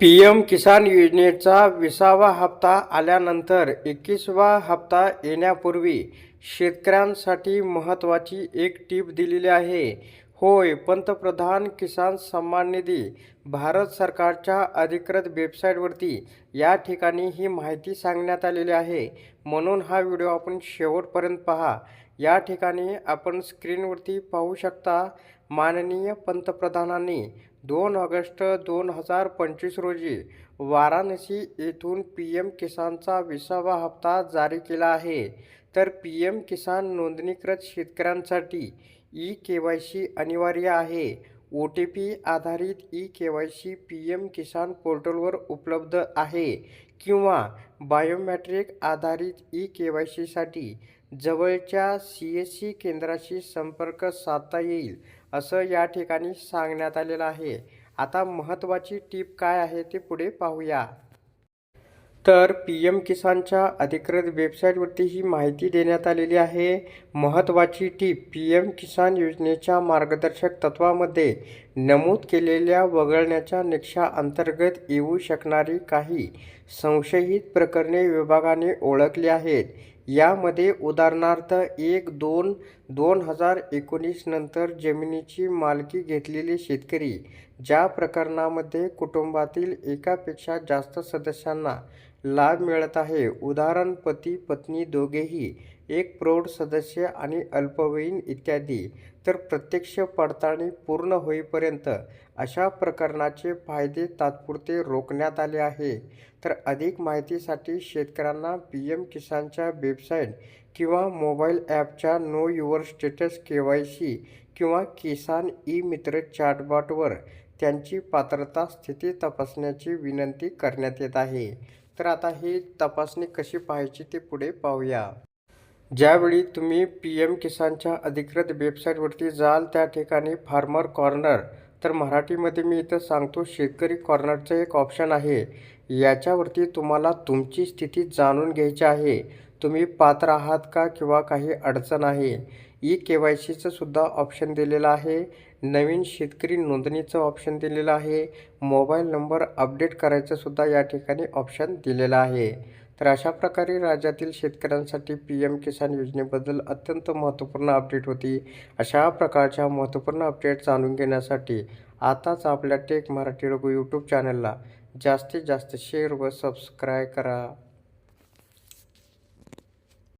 P M किसान योजनेचा विसावा हप्ता आल्यानंतर एकवीसवा हप्ता येण्यापूर्वी शेतकऱ्यांसाठी महत्त्वाची एक टीप दिलेली आहे. होय पंतप्रधान किसान सन्मान निधी भारत सरकारच्या अधिकृत वेबसाईटवरती या ठिकाणी ही माहिती सांगण्यात आलेली आहे. म्हणून हा व्हिडिओ आपण शेवटपर्यंत पहा. या ठिकाणी आपण स्क्रीनवरती पाहू शकता माननीय पंतप्रधानांनी दोन ऑगस्ट दोन हजार पंचवीस रोजी वाराणसी येथून पी एम किसानचा विसावा हप्ता जारी केला आहे. तर पी एम किसान नोंदणीकृत शेतकऱ्यांसाठी ई के वाय सी अनिवार्य आहे. ओ टी पी आधारित E K Y C P M Kisan पोर्टलवर उपलब्ध आहे किंवा बायोमॅट्रिक आधारित ई के वाय सीसाठी जवळच्या सी एस सी केंद्राशी संपर्क साधता येईल असं या ठिकाणी सांगण्यात आलेलं आहे. आता महत्त्वाची टीप काय आहे ते पुढे पाहूया. तर पी एम किसानच्या अधिकृत वेबसाईटवरती ही माहिती देण्यात आलेली आहे. महत्त्वाची टीप पी एम किसान योजनेच्या मार्गदर्शक तत्वामध्ये नमूद केलेल्या वगळण्याच्या निकषाअंतर्गत येऊ शकणारी काही संशयित प्रकरणे विभागाने ओळखली आहेत. यामध्ये उदाहरणार्थ एक दोन दोन हजार एकोणीस नंतर जमिनीची मालकी घेतलेले शेतकरी ज्या प्रकरणामध्ये कुटुंबातील एकापेक्षा जास्त सदस्यांना लाभ मिळत आहे उदाहरण पती पत्नी दोघेही एक प्रौढ सदस्य आणि अल्पवयीन इत्यादी तर प्रत्यक्ष पडताळणी पूर्ण होईपर्यंत अशा प्रकरणाचे फायदे तात्पुरते रोखण्यात आले आहे. तर अधिक माहितीसाठी शेतकऱ्यांना पी एम किसानच्या वेबसाईट किंवा मोबाईल ॲपच्या know your status K Y C किंवा किसान ई मित्र चॅटबॉटवर त्यांची पात्रता स्थिती तपासण्याची विनंती करण्यात येत आहे. तर आता ही तपासणी कशी पाहायची ते पुढे पाहूया. ज्यावेळी तुम्ही पी एम किसानच्या अधिकृत वेबसाईटवरती जाल त्या ठिकाणी फार्मर कॉर्नर तर मराठीमध्ये मी इथं सांगतो शेतकरी कॉर्नरचं एक ऑप्शन आहे. याच्यावरती तुम्हाला तुमची स्थिती जाणून घ्यायची आहे. तुम्ही पात्र आहात का किंवा काही अडचण आहे? ई के वाय सीचं सुद्धा ऑप्शन दिलेलं आहे. नवीन शेतकरी नोंदणीचं ऑप्शन दिलेलं आहे. मोबाईल नंबर अपडेट करायचं सुद्धा या ठिकाणी ऑप्शन दिलेलं आहे. तर अशा प्रकारे राज्यातील शेतकऱ्यांसाठी पी एम किसान योजनेबद्दल अत्यंत महत्त्वपूर्ण अपडेट होती. अशा प्रकारच्या महत्त्वपूर्ण अपडेट जाणून घेण्यासाठी आताच आपल्या टेक मराठी रघु यूट्यूब चॅनलला जास्तीत जास्त शेअर व सबस्क्राईब करा.